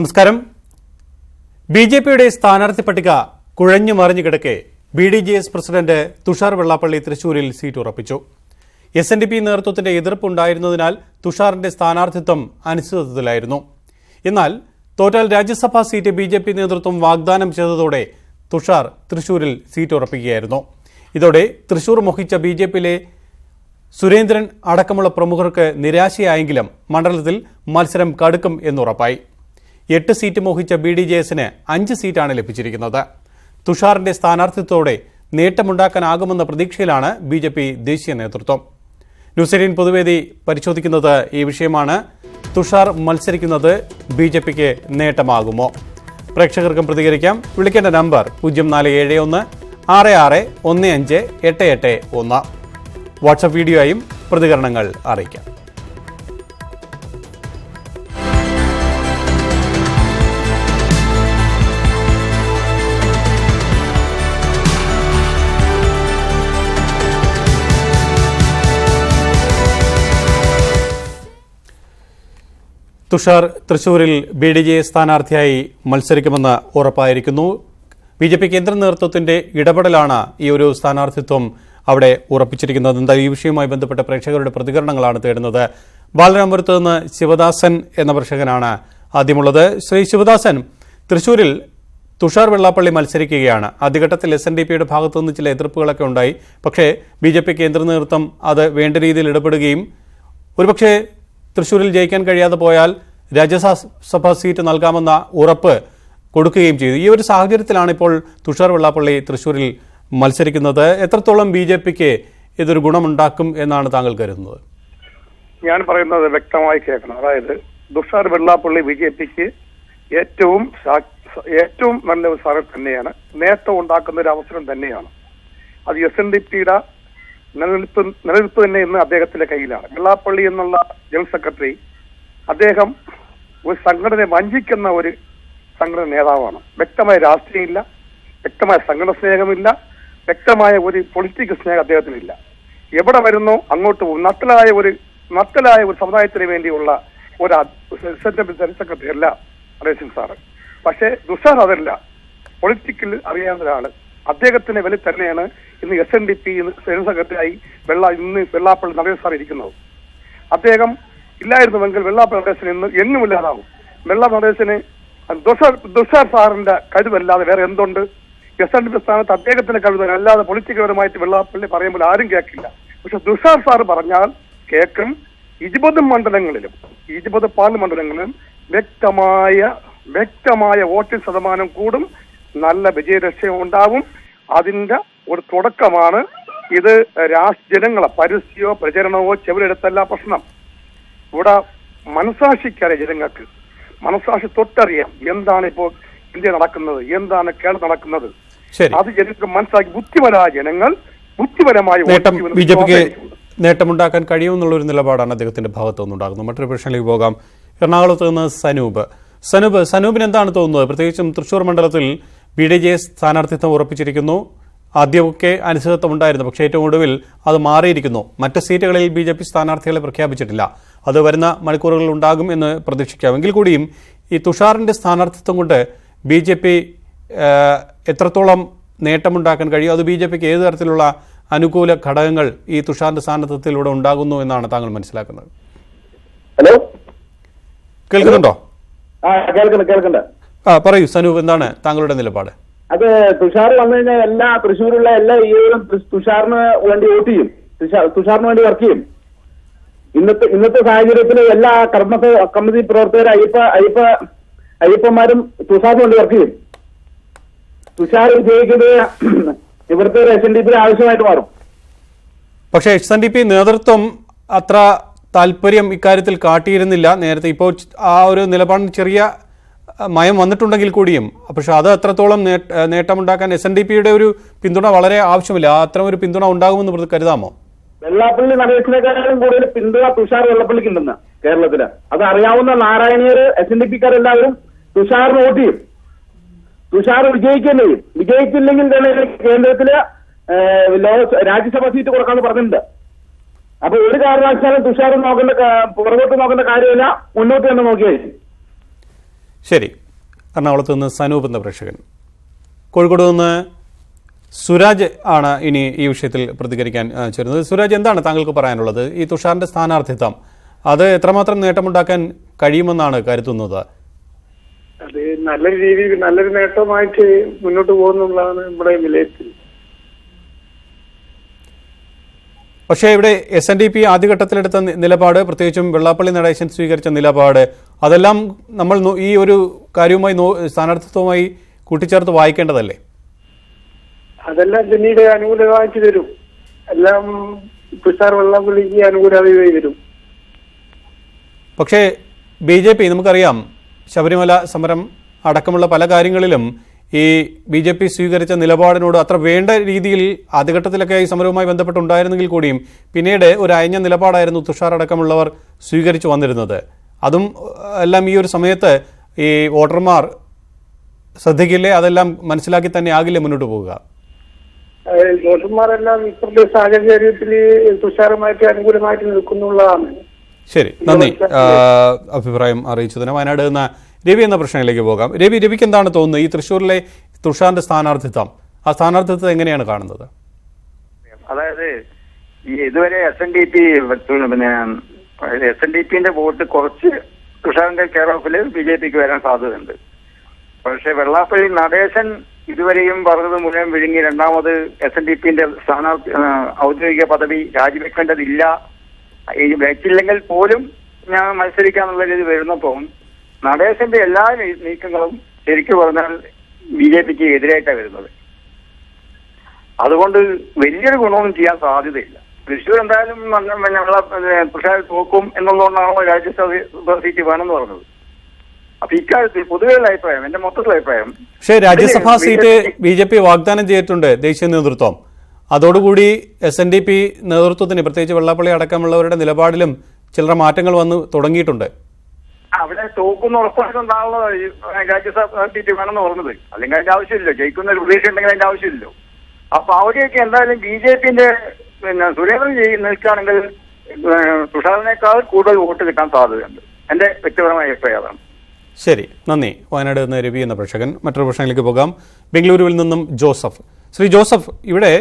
നമസ്കാരം. B J പിയുടെ സ്ഥാനാർത്ഥി പട്ടിക കുഴഞ്ഞു മറിഞ്ഞു കിടക്കെ B D J S president Thushar Vellappally തൃശൂരിൽ സീറ്റ് ഉറപ്പിച്ചു. എസ് എൻ ഡി പി നേതൃത്വത്തിന്റെ എതിർപ്പുണ്ടായിരുന്നതിനാൽ തുഷാറിന്റെ സ്ഥാനാർത്ഥിത്വം അനിശ്ചിതത്വത്തിലായിരുന്നു. എന്നാൽ തോറ്റാൽ Rajyasabha seat B J P നേതൃത്വം വാഗ്ദാനം ചെയ്തതോടെ തുഷാർ തൃശൂരിൽ സീറ്റ് ഉറപ്പിക്കുകയായിരുന്നു. ഇതോടെ തൃശൂർ മോഹിച്ച ബി ജെ പിയിലെ സുരേന്ദ്രൻ അടക്കമുള്ള പ്രമുഖർക്ക് നിരാശയായെങ്കിലും മണ്ഡലത്തിൽ മത്സരം കടുക്കും എന്നുറപ്പായി എട്ട് സീറ്റ് മോഹിച്ച ബി ഡി ജെ എസിന് അഞ്ച് സീറ്റാണ് ലഭിച്ചിരിക്കുന്നത്. തുഷാറിന്റെ സ്ഥാനാർത്ഥിത്വത്തോടെ നേട്ടമുണ്ടാക്കാനാകുമെന്ന പ്രതീക്ഷയിലാണ് ബി ജെ പി ദേശീയ നേതൃത്വം. ന്യൂസ് എയ്റ്റീൻ പൊതുവേദി പരിശോധിക്കുന്നത് ഈ വിഷയമാണ്. തുഷാർ മത്സരിക്കുന്നത് ബി ജെ പിക്ക് നേട്ടമാകുമോ? പ്രേക്ഷകർക്കും പ്രതികരിക്കാം. വിളിക്കേണ്ട നമ്പർ പൂജ്യം നാല് ഏഴ് ഒന്ന് ആറ് ആറ് ഒന്ന് അഞ്ച് എട്ട് എട്ട് ഒന്ന്. വാട്സപ്പ് വീഡിയോയും പ്രതികരണങ്ങൾ അറിയിക്കാം. തുഷാർ തൃശൂരിൽ ബി ഡി ജെ സ്ഥാനാർത്ഥിയായി മത്സരിക്കുമെന്ന് ഉറപ്പായിരിക്കുന്നു. ബി ജെ പി കേന്ദ്ര നേതൃത്വത്തിന്റെ ഇടപെടലാണ് ഈ ഒരു സ്ഥാനാർത്ഥിത്വം അവിടെ ഉറപ്പിച്ചിരിക്കുന്നത്. എന്തായാലും ഈ വിഷയവുമായി ബന്ധപ്പെട്ട പ്രേക്ഷകരുടെ പ്രതികരണങ്ങളാണ് തേടുന്നത്. ബാലരാമപുരത്ത് നിന്ന് ശിവദാസൻ എന്ന പ്രേക്ഷകനാണ് ആദ്യമുള്ളത്. ശ്രീ ശിവദാസൻ തൃശൂരിൽ തുഷാർ വെള്ളാപ്പള്ളി മത്സരിക്കുകയാണ്. ആദ്യഘട്ടത്തിൽ എസ് എൻ ഡി പിയുടെ ഭാഗത്തു നിന്ന് ചില എതിർപ്പുകളൊക്കെ ഉണ്ടായി. പക്ഷേ ബി ജെ പി കേന്ദ്ര നേതൃത്വം അത് വേണ്ട രീതിയിൽ ഇടപെടുകയും ഒരുപക്ഷെ തൃശൂരിൽ ജയിക്കാൻ കഴിയാതെ പോയാൽ രാജ്യസഭാ സീറ്റ് നൽകാമെന്ന ഉറപ്പ് കൊടുക്കുകയും ചെയ്തു. ഈ ഒരു സാഹചര്യത്തിലാണ് ഇപ്പോൾ തുഷാർ വെള്ളാപ്പള്ളി തൃശൂരിൽ മത്സരിക്കുന്നത്. എത്രത്തോളം ബി ജെ പിക്ക് ഇതൊരു ഗുണമുണ്ടാക്കും എന്നാണ് താങ്കൾ കരുതുന്നത്? ഞാൻ പറയുന്നത് വ്യക്തമായി കേൾക്കണം. അതായത് തുഷാർ വെള്ളാപ്പള്ളി ബി ജെ പിക്ക് ഏറ്റവും ഏറ്റവും നല്ല ഒരു സാധനം തന്നെയാണ്. നേട്ടം ഉണ്ടാക്കുന്ന ഒരു അവസരം തന്നെയാണ്. അത് എസ് എൻ ഡി പിയുടെ നിലനിൽപ്പ് നിലനിൽപ്പ് തന്നെ ഇന്ന് അദ്ദേഹത്തിന്റെ കയ്യിലാണ്. വെള്ളാപ്പള്ളി എന്നുള്ള ജനറൽ സെക്രട്ടറി അദ്ദേഹം ഒരു സംഘടനയെ വഞ്ചിക്കുന്ന ഒരു സംഘടന നേതാവാണ്. വ്യക്തമായ രാഷ്ട്രീയമില്ല വ്യക്തമായ സംഘടന സ്നേഹമില്ല വ്യക്തമായ ഒരു പൊളിറ്റിക്കൽ സ്നേഹം അദ്ദേഹത്തിനില്ല. എവിടെ വരുന്നോ അങ്ങോട്ട് പോകും. നത്തലായ ഒരു നത്തലായ ഒരു സമുദായത്തിന് വേണ്ടിയുള്ള ഒരു ജനറൽ സെക്രട്ടറി അല്ല റേസിംഗ് സാറ്. പക്ഷേ ദുഷാർ അതല്ല. പൊളിറ്റിക്കൽ അറിയാവുന്ന ഒരാൾ അദ്ദേഹത്തിന്റെ വില തന്നെയാണ് ഇന്ന് S N D P general സെക്രട്ടറിയായി വെള്ള ഇന്ന് വെള്ളാപ്പള്ളി നടേശ് സാർ ഇരിക്കുന്നത്. അദ്ദേഹം ഇല്ലായിരുന്നുവെങ്കിൽ വെള്ളാപ്പള്ളി നടേശന് ഇന്ന് എങ്ങുമില്ലാതാവും വെള്ള നടേശന് ദുഷാർ സാറിന്റെ കഴിവല്ലാതെ വേറെ എന്തുണ്ട്? എസ് എൻ ഡി പി സ്ഥാനത്ത് അദ്ദേഹത്തിന്റെ കഴിവ് അല്ലാതെ പൊളിറ്റിക്കൽപരമായിട്ട് വെള്ളാപ്പള്ളി പറയുമ്പോൾ ആരും കേൾക്കില്ല. പക്ഷെ ദുഷാർ സാർ പറഞ്ഞാൽ കേൾക്കും ഇരുപത് മണ്ഡലങ്ങളിലും ഇരുപത് പാർലമെന്റ് മണ്ഡലങ്ങളിലും വ്യക്തമായ വ്യക്തമായ വോട്ടിംഗ് ശതമാനം കൂടും. നല്ല വിജയരക്ഷയും ഉണ്ടാവും അതിന്റെ ഒരു തുടക്കമാണ് ഇത് രാഷ്ട്ര ജനങ്ങളെ പരസ്യമോ പ്രചരണമോ ചെവിലെടുത്തല്ല പ്രശ്നം. ഇവിടെ മനസാക്ഷിക്കാരെ ജനങ്ങൾക്ക്. മനസാക്ഷി തൊട്ടറിയാം എന്താണ് ഇപ്പോ ഇന്ത്യ നടക്കുന്നത് എന്താണ് കേരളം നടക്കുന്നത്. അത് ജനങ്ങൾക്ക് മനസ്സിലാക്കി ബുദ്ധിപരമായ ജനങ്ങൾ ബുദ്ധിപരമായി വോട്ട് കഴിയുമെന്നുള്ള ഒരു ബി ജെ പിക്ക് വിശ്വാസമായിരിക്കും. നേട്ടമുണ്ടാക്കാൻ കഴിയുമെന്നുള്ളൊരു നിലപാടാണ് അദ്ദേഹത്തിന്റെ ഭാഗത്തു നിന്നുണ്ടാകുന്നത്. മറ്റൊരു പ്രശ്നത്തിലേക്ക് പോകാം. എറണാകുളത്ത് നിന്ന് സനൂപ്. സനൂപ് സനൂപിന് എന്താണ് തോന്നുന്നത്? പ്രത്യേകിച്ചും തൃശൂർ മണ്ഡലത്തിൽ ബി ഡി ജെ സ്ഥാനാർത്ഥിത്വം ഉറപ്പിച്ചിരിക്കുന്നു. ആദ്യമൊക്കെ അനിശ്ചിതത്വം ഉണ്ടായിരുന്നു പക്ഷേ ഏറ്റവും ഒടുവിൽ അത് മാറിയിരിക്കുന്നു. മറ്റ് സീറ്റുകളിൽ ബി ജെ പി സ്ഥാനാർത്ഥികളെ പ്രഖ്യാപിച്ചിട്ടില്ല. അത് വരുന്ന മണിക്കൂറുകളിൽ ഉണ്ടാകും എന്ന് പ്രതീക്ഷിക്കാം. എങ്കിൽ കൂടിയും ഈ തുഷാറിന്റെ സ്ഥാനാർത്ഥിത്വം കൊണ്ട് ബി ജെ പി എത്രത്തോളം നേട്ടമുണ്ടാക്കാൻ കഴിയും? അത് ബി ജെ പിക്ക് ഏത് തരത്തിലുള്ള അനുകൂല ഘടകങ്ങൾ ഈ തുഷാറിന്റെ സ്ഥാനത്വത്തിലൂടെ ഉണ്ടാകുന്നു എന്നാണ് താങ്കൾ മനസ്സിലാക്കുന്നത്? ഹലോ? കേൾക്കുന്നുണ്ടോ? ആ കേൾക്കണ്ട കേൾക്കണ്ട ആ പറയൂ സനൂപ് എന്താണ് താങ്കളുടെ നിലപാട്? അത് തുഷാർ വന്നു കഴിഞ്ഞാൽ എല്ലാ തൃശ്ശൂരുള്ള എല്ലാ ഈവരും തുഷാറിന് വേണ്ടി വോട്ട് ചെയ്യും. തുഷാറിന് വേണ്ടി വർക്ക് ചെയ്യും. ഇന്നത്തെ ഇന്നത്തെ സാഹചര്യത്തിൽ എല്ലാ കർമ്മ കമ്മിറ്റി പ്രവർത്തകർ അയ്യപ്പ അയ്യപ്പ അയ്യപ്പന്മാരും തുഷാറിന് വേണ്ടി വർക്ക് ചെയ്യും. തുഷാർ വിജയിക്കുന്നത് ഇവിടുത്തെ എസ് എൻ ഡി പി ആവശ്യമായിട്ട് മാറും. പക്ഷേ എസ് എൻ ഡി പി നേതൃത്വം അത്ര താല്പര്യം ഇക്കാര്യത്തിൽ കാട്ടിയിരുന്നില്ല. നേരത്തെ ഇപ്പോൾ ആ ഒരു നിലപാടിന് ചെറിയ മയം വന്നിട്ടുണ്ടെങ്കിൽ കൂടിയും. പക്ഷെ അത് അത്രത്തോളം നേട്ടമുണ്ടാക്കാൻ എസ് എൻ ഡി പിയുടെ ഒരു പിന്തുണ വളരെ ആവശ്യമില്ല. അത്തരം ഒരു പിന്തുണ ഉണ്ടാകുമെന്ന് കരുതാമോ? വെള്ളാപ്പള്ളി നടേശിനെക്കാളും കൂടുതൽ പിന്തുണ തുഷാർ വെള്ളപ്പള്ളിക്ക് ഉണ്ടെന്ന് കേരളത്തിൽ. അത് അറിയാവുന്ന നാരായണീയർ എസ് എൻ ഡി പിക്കാരെല്ലാവരും തുഷാറിന് വോട്ട് ചെയ്യും. തുഷാർ വിജയിക്കുകയും ചെയ്യും. വിജയിച്ചില്ലെങ്കിൽ തന്നെ കേന്ദ്രത്തിൽ രാജ്യസഭ സീറ്റ് കൊടുക്കാന്ന് പറഞ്ഞിട്ടുണ്ട്. അപ്പൊ ഒരു കാരണവശാലും തുഷാർ നോക്കേണ്ട പുറകോട്ട് നോക്കേണ്ട കാര്യമില്ല. മുന്നോട്ട് തന്നെ നോക്കിയാൽ മതി. ശരി. എറണാകുളത്ത് നിന്ന് സനൂപ് എന്ന പ്രേക്ഷകൻ. കോഴിക്കോട് നിന്ന് സുരാജ് ആണ് ഇനി ഈ വിഷയത്തിൽ പ്രതികരിക്കാൻ ചേരുന്നത്. സുരാജ് എന്താണ് താങ്കൾക്ക് പറയാനുള്ളത്? ഈ തുഷാറിന്റെ സ്ഥാനാർത്ഥിത്വം അത് എത്രമാത്രം നേട്ടമുണ്ടാക്കാൻ കഴിയുമെന്നാണ് കരുതുന്നത്? അത് നല്ല രീതിയിൽ നല്ലൊരു നേട്ടമായിട്ട് മുന്നോട്ട് പോകുന്നുള്ളതാണ് നമ്മുടെ വിലയിരുത്തൽ. പക്ഷേ ഇവിടെ എസ് എൻ ഡി പി ആദ്യഘട്ടത്തിലെടുത്ത നിലപാട് പ്രത്യേകിച്ചും വെള്ളാപ്പള്ളി നടേശൻ സ്വീകരിച്ച നിലപാട് അതെല്ലാം നമ്മൾ ഈ ഒരു കാര്യവുമായി സ്ഥാനാർത്ഥിത്വമായി കൂട്ടിച്ചേർത്ത് വായിക്കേണ്ടതല്ലേ? അതെല്ലാം പിന്നീട് അനുകൂലമായിട്ട് വരും എല്ലാം തുഷാർ വെള്ളാപ്പള്ളിക്ക് അനുകൂലമായി വരും. പക്ഷേ ബി ജെ പി നമുക്കറിയാം ശബരിമല സമരം അടക്കമുള്ള പല കാര്യങ്ങളിലും ഈ ബി ജെ പി സ്വീകരിച്ച നിലപാടിനോട് അത്ര വേണ്ട രീതിയിൽ ആദ്യഘട്ടത്തിലൊക്കെ ഈ സമരവുമായി ബന്ധപ്പെട്ടുണ്ടായിരുന്നെങ്കിൽ കൂടിയും പിന്നീട് ഒരു അയഞ്ഞ നിലപാടായിരുന്നു തുഷാർ അടക്കമുള്ളവർ സ്വീകരിച്ചു വന്നിരുന്നത്. അതും എല്ലാം ഈ ഒരു സമയത്ത് ഈ വോട്ടർമാർ ശ്രദ്ധിക്കില്ലേ? അതെല്ലാം മനസ്സിലാക്കി തന്നെ ആകില്ലേ മുന്നോട്ട് പോവുക? അതായത് വോട്ടർമാരെല്ലാം ഇപ്പോഴത്തെ സാഹചര്യത്തിൽ തുഷാരമായിട്ട് അനുകൂലമായിട്ട് നിൽക്കുന്നുള്ളതാണ്. ശരി. നന്ദി. അഭിപ്രായം അറിയിച്ചതിന്. വയനാട് നിന്ന് രവി എന്ന പ്രശ്നത്തിലേക്ക് പോകാം. രവി രവിക്ക് എന്താണ് തോന്നുന്നത്? ഈ തൃശ്ശൂരിലെ തുഷാറിന്റെ സ്ഥാനാർത്ഥിത്വം ആ സ്ഥാനാർത്ഥിത്വം എങ്ങനെയാണ് കാണുന്നത്? അതായത് ഈ ഇതുവരെ എസ് എൻ ഡി പി പിന്നെ എസ് എൻ ഡി പിന്റെ വോട്ട് കുറച്ച് തുഷാറിന്റെ കെയർ ഓഫിൽ ബി ജെ പിക്ക് വരാൻ സാധ്യതയുണ്ട്. പക്ഷെ വെള്ളാപ്പള്ളി നടേശൻ ഇതുവരെയും പറഞ്ഞത് മുഴുവൻ വിഴുങ്ങി. രണ്ടാമത് എസ് എൻ ഡി പിന്റെ സ്ഥാനാർത്ഥി ഔദ്യോഗിക പദവി രാജിവെക്കേണ്ടതില്ല. വെച്ചില്ലെങ്കിൽ പോലും ഞാൻ മത്സരിക്കാന്നുള്ള രീതി വരുന്നപ്പോൾ നടേശന്റെ എല്ലാ നീക്കങ്ങളും ശരിക്കും പറഞ്ഞാൽ ബി ജെ പിക്ക് എതിരായിട്ടാണ് വരുന്നത്. അതുകൊണ്ട് വലിയൊരു ഗുണമൊന്നും ചെയ്യാൻ സാധ്യതയില്ല. തൃശ്ശൂർ എന്തായാലും ഞങ്ങളെ പ്രഖ്യാപനം തോക്കും എന്നുള്ളതുകൊണ്ടാണല്ലോ രാജ്യസഭ സീറ്റ് വേണമെന്ന് പറഞ്ഞത്. അപ്പൊ ഇക്കാര്യത്തിൽ പൊതുവെയുള്ള അഭിപ്രായം എന്റെ മൊത്തത്തിലുള്ള അഭിപ്രായം. പക്ഷേ Rajyasabha seat B J P വാഗ്ദാനം ചെയ്തിട്ടുണ്ട് ദേശീയ നേതൃത്വം. അതോടുകൂടി എസ് എൻ ഡി പി നേതൃത്വത്തിന് പ്രത്യേകിച്ച് വെള്ളാപ്പള്ളി അടക്കമുള്ളവരുടെ നിലപാടിലും ചില മാറ്റങ്ങൾ വന്ന് തുടങ്ങിയിട്ടുണ്ട്. അവിടെ തോക്കുന്ന ഉറപ്പായിട്ടുണ്ടാവുള്ള രാജ്യസഭാ രാജ്യസഭ സീറ്റ് വേണമെന്ന് പറഞ്ഞത്. അല്ലെങ്കിൽ അതിന്റെ ആവശ്യമില്ലല്ലോ ജയിക്കുന്ന ഒരു പ്രതീക്ഷ ഉണ്ടെങ്കിൽ അതിന്റെ ആവശ്യമില്ലല്ലോ അപ്പൊ അവിടെയൊക്കെ എന്തായാലും ബി ജെ പിന്റെ പിന്നെ സുരേന്ദ്രൻ നിൽക്കുകയാണെങ്കിൽ തുഷാറിനേക്കാൾ കൂടുതൽ വോട്ട് കിട്ടാൻ സാധ്യതയുണ്ട്. എന്റെ വ്യക്തിപരമായ അഭിപ്രായം ശരി. നന്ദി. വയനാട് നിന്ന് രവി എന്ന പ്രേക്ഷകൻ. മറ്റൊരു പ്രശ്നങ്ങളിലേക്ക് പോകാം. ബംഗളൂരുവിൽ നിന്നും ജോസഫ്. ശ്രീ ജോസഫ് ഇവിടെ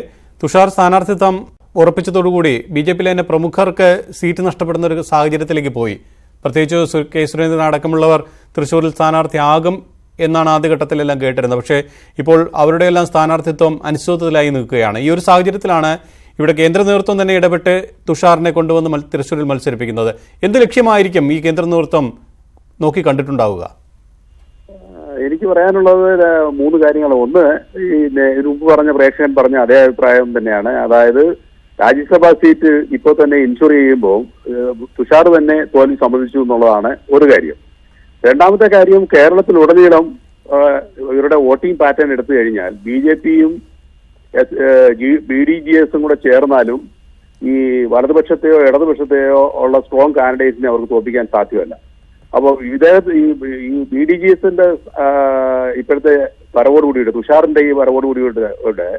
തുഷാർ സ്ഥാനാർത്ഥിത്വം ഉറപ്പിച്ചതോടുകൂടി ബി ജെ പിയിലെ തന്നെ പ്രമുഖർക്ക് സീറ്റ് നഷ്ടപ്പെടുന്ന ഒരു സാഹചര്യത്തിലേക്ക് പോയി. പ്രത്യേകിച്ച് കെ സുരേന്ദ്രൻ അടക്കമുള്ളവർ തൃശ്ശൂരിൽ സ്ഥാനാർത്ഥിയാകും എന്നാണ് ആദ്യഘട്ടത്തിലെല്ലാം കേട്ടിരുന്നത്. പക്ഷേ ഇപ്പോൾ അവരുടെയെല്ലാം സ്ഥാനാർത്ഥിത്വം അനിശ്ചിതത്വത്തിലായി നിൽക്കുകയാണ്. ഈ ഒരു സാഹചര്യത്തിലാണ് ഇവിടെ കേന്ദ്ര നേതൃത്വം തന്നെ ഇടപെട്ട് തുഷാറിനെ കൊണ്ടുവന്ന് തൃശ്ശൂരിൽ മത്സരിപ്പിക്കുന്നത്. എന്ത് ലക്ഷ്യമായിരിക്കും ഈ കേന്ദ്ര നേതൃത്വം നോക്കി കണ്ടിട്ടുണ്ടാവുക? എനിക്ക് പറയാനുള്ളത് മൂന്ന് കാര്യങ്ങൾ. ഒന്ന് ഈ മുമ്പ് പറഞ്ഞ പ്രേക്ഷകൻ പറഞ്ഞ അതേ അഭിപ്രായം തന്നെയാണ്. അതായത് രാജ്യസഭാ സീറ്റ് ഇപ്പോൾ തന്നെ ഇൻഷുർ ചെയ്യുമ്പോൾ തുഷാർ തന്നെ തോൽവി സമ്മതിച്ചു എന്നുള്ളതാണ് ഒരു കാര്യം. രണ്ടാമത്തെ കാര്യം കേരളത്തിലുടനീളം ഇവരുടെ വോട്ടിംഗ് പാറ്റേൺ എടുത്തു കഴിഞ്ഞാൽ ബി ജെ പിയും ബി ഡി ജി എസും കൂടെ ചേർന്നാലും ഈ വലതുപക്ഷത്തെയോ ഇടതുപക്ഷത്തെയോ ഉള്ള സ്ട്രോങ് കാൻഡിഡേറ്റിനെ അവർക്ക് തോപ്പിക്കാൻ സാധ്യമല്ല. അപ്പോൾ ഇദ്ദേഹത്തെ ഈ ബി ഡി ജി എസിന്റെ ഇപ്പോഴത്തെ വരവോടുകൂടിയിട്ട് തുഷാറിന്റെ ഈ വരവോടുകൂടിയിട്ട്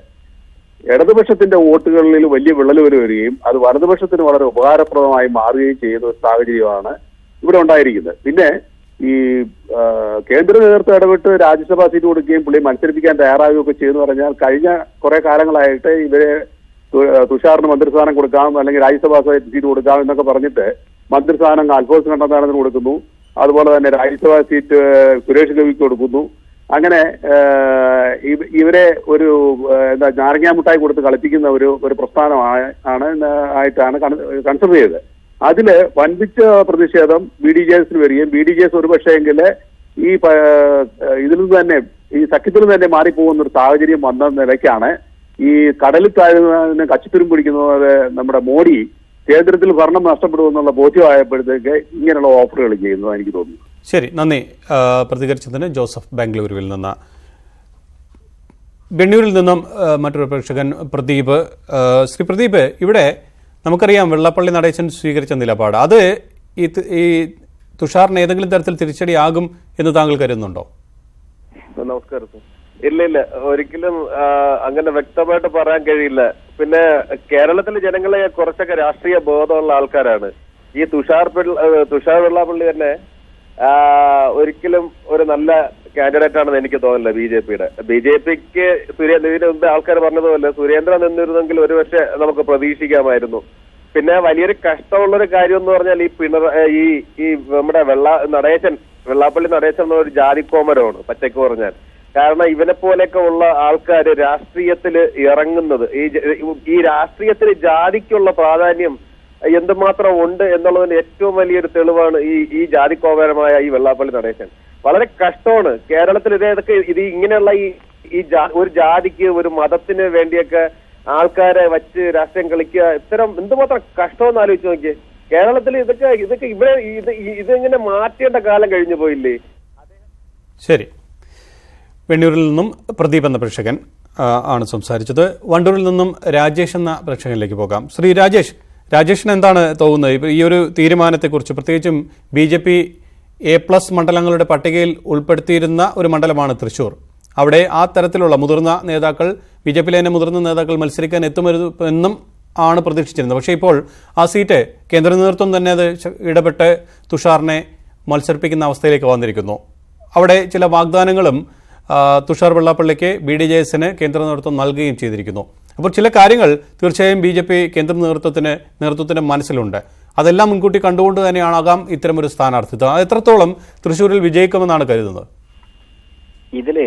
ഇടതുപക്ഷത്തിന്റെ വോട്ടുകളിൽ വലിയ വിള്ളൽ വരികയും അത് വലതുപക്ഷത്തിന് വളരെ ഉപകാരപ്രദമായി മാറുകയും ചെയ്യുന്ന ഒരു സാഹചര്യമാണ് ഇവിടെ ഉണ്ടായിരിക്കുന്നത്. പിന്നെ ഈ കേന്ദ്ര നേതൃത്വം ഇടപെട്ട് രാജ്യസഭാ സീറ്റ് കൊടുക്കുകയും പുള്ളി മത്സരിപ്പിക്കാൻ തയ്യാറാവുകയും ഒക്കെ ചെയ്യുന്നു പറഞ്ഞാൽ കഴിഞ്ഞ കുറെ കാലങ്ങളായിട്ട് ഇവരെ തുഷാറിന് മന്ത്രിസ്ഥാനം കൊടുക്കാം അല്ലെങ്കിൽ രാജ്യസഭാ സീറ്റ് കൊടുക്കാം എന്നൊക്കെ പറഞ്ഞിട്ട് മന്ത്രിസ്ഥാനം അൽഫോസ് കണ്ണന്താനത്തിന് കൊടുക്കുന്നു. അതുപോലെ തന്നെ രാജ്യസഭാ സീറ്റ് സുരേഷ് ഗവിക്ക് കൊടുക്കുന്നു. അങ്ങനെ ഇവരെ ഒരു എന്താ നാരങ്ങാമുട്ടായി കൊടുത്ത് കളിപ്പിക്കുന്ന ഒരു ഒരു പ്രസ്ഥാനമാണ് ആയിട്ടാണ് കൺസിഡർ ചെയ്തത്. അതിൽ വൻപിച്ച പ്രതിഷേധം ബി ഡി ജെ എസിന് വരികയും ബി ഡി ജെ എസ് ഒരുപക്ഷെങ്കിൽ ഈ ഇതിൽ നിന്ന് തന്നെ ഈ സഖ്യത്തിൽ നിന്ന് തന്നെ മാറിപ്പോകുന്ന ഒരു സാഹചര്യം വന്ന നിലയ്ക്കാണ് ഈ കടലിൽ താഴ്ന്ന കച്ചിത്തുരും പിടിക്കുന്നത് നമ്മുടെ മോഡി കേന്ദ്രത്തിൽ ഭരണം നഷ്ടപ്പെടുമെന്നുള്ള ബോധ്യമായപ്പോഴത്തേക്ക് ഇങ്ങനെയുള്ള ഓഫറുകൾ ചെയ്യുന്നതാണ് എനിക്ക് തോന്നുന്നു ശരി നന്ദി. പ്രതികരിച്ചതിന് ജോസഫ് ബാംഗ്ലൂരുവിൽ നിന്ന്. ബെണ്ണൂരിൽ നിന്നും മറ്റൊരു പ്രേക്ഷകൻ പ്രദീപ്. ശ്രീ പ്രദീപ് ഇവിടെ നമുക്കറിയാം വെള്ളപ്പള്ളി നടേശൻ സ്വീകരിച്ച നിലപാട്. അത് ഈ ഈ തുഷാറിന് ഏതെങ്കിലും തരത്തിൽ തിരിച്ചടിയാകും എന്ന് താങ്കൾ കരുതുന്നുണ്ടോ? നമസ്കാരം ഇല്ല ഇല്ല. ഒരിക്കലും അങ്ങനെ വ്യക്തമായിട്ട് പറയാൻ കഴിയില്ല. പിന്നെ കേരളത്തിലെ ജനങ്ങളെ കുറച്ചൊക്കെ രാഷ്ട്രീയ ബോധമുള്ള ആൾക്കാരാണ്. ഈ തുഷാർ തുഷാർ വെള്ളാപ്പള്ളി തന്നെ ഒരിക്കലും ഒരു നല്ല കാൻഡിഡേറ്റ് ആണെന്ന് എനിക്ക് തോന്നുന്നില്ല ബി ജെ പിയുടെ. ബി ജെ പിക്ക് സുരേന്ദ്രൻ ഇതിന് മുമ്പ് ആൾക്കാർ പറഞ്ഞതുപോലെ സുരേന്ദ്രൻ നിന്നിരുന്നെങ്കിൽ ഒരുപക്ഷെ നമുക്ക് പ്രതീക്ഷിക്കാമായിരുന്നു. പിന്നെ വലിയൊരു കഷ്ടമുള്ളൊരു കാര്യം എന്ന് പറഞ്ഞാൽ ഈ പിണർ ഈ ഈ നമ്മുടെ വെള്ള നടേശൻ വെള്ളാപ്പള്ളി നടേശൻ എന്ന ഒരു ജാതിക്കോമരമാണ് പച്ചക്ക് പറഞ്ഞാൽ. കാരണം ഇവനെ പോലെയൊക്കെ ഉള്ള ആൾക്കാർ രാഷ്ട്രീയത്തിൽ ഇറങ്ങുന്നത്. ഈ ഈ രാഷ്ട്രീയത്തിൽ ജാതിക്കുള്ള പ്രാധാന്യം എന്തുമാത്രം ഉണ്ട് എന്നുള്ളതിന് ഏറ്റവും വലിയൊരു തെളിവാണ് ഈ ഈ ജാതിക്കോപരമായ ഈ വെള്ളാപ്പള്ളി നടേശൻ. വളരെ കഷ്ടമാണ്. കേരളത്തിൽ ഇതേതൊക്കെ ഇത് ഇങ്ങനെയുള്ള ഈ ഈ ഒരു ജാതിക്ക് ഒരു മതത്തിന് വേണ്ടിയൊക്കെ ആൾക്കാരെ വച്ച് രാഷ്ട്രീയം കളിക്കുക ഇത്തരം എന്തുമാത്രം കഷ്ടമെന്ന് ആലോചിച്ച് നോക്കിയേ. കേരളത്തിൽ ഇതൊക്കെ ഇതൊക്കെ ഇവിടെ ഇത് ഇതിങ്ങനെ മാറ്റേണ്ട കാലം കഴിഞ്ഞു പോയില്ലേ? ശരി. വെണ്ണൂരിൽ നിന്നും പ്രദീപ് എന്ന പ്രേക്ഷകൻ ആണ് സംസാരിച്ചത്. വണ്ടൂരിൽ നിന്നും രാജേഷ് എന്ന പ്രേക്ഷകനിലേക്ക് പോകാം. ശ്രീ രാജേഷ് രാജേഷിന് എന്താണ് തോന്നുന്നത്? ഈ ഒരു തീരുമാനത്തെക്കുറിച്ച് പ്രത്യേകിച്ചും B J P A plus മണ്ഡലങ്ങളുടെ പട്ടികയിൽ ഉൾപ്പെടുത്തിയിരുന്ന ഒരു മണ്ഡലമാണ് തൃശൂർ. അവിടെ ആ തരത്തിലുള്ള മുതിർന്ന നേതാക്കൾ ബി ജെ പിയിലെ മുതിർന്ന നേതാക്കൾ മത്സരിക്കാൻ എത്തുമെന്നും ആണ് പ്രതീക്ഷിച്ചിരുന്നത്. പക്ഷേ ഇപ്പോൾ ആ സീറ്റ് കേന്ദ്ര നേതൃത്വം തന്നെ അത് ഇടപെട്ട് തുഷാറിനെ മത്സരിപ്പിക്കുന്ന അവസ്ഥയിലേക്ക് വന്നിരിക്കുന്നു. അവിടെ ചില വാഗ്ദാനങ്ങളും തുഷാർ വെള്ളാപ്പള്ളിക്ക് ബി ഡി ജെ എസിന് കേന്ദ്ര നേതൃത്വം നൽകുകയും ചെയ്തിരിക്കുന്നു. അപ്പോൾ ചില കാര്യങ്ങൾ തീർച്ചയായും ബി ജെ പി കേന്ദ്ര നേതൃത്വത്തിന് നേതൃത്വത്തിന്റെ മനസ്സിലുണ്ട്. അതെല്ലാം മുൻകൂട്ടി കണ്ടുകൊണ്ട് തന്നെയാണാകാം ഇത്തരമൊരു സ്ഥാനാർത്ഥിത്വം. അത് എത്രത്തോളം തൃശ്ശൂരിൽ വിജയിക്കുമെന്നാണ് കരുതുന്നത്? ഇതിൽ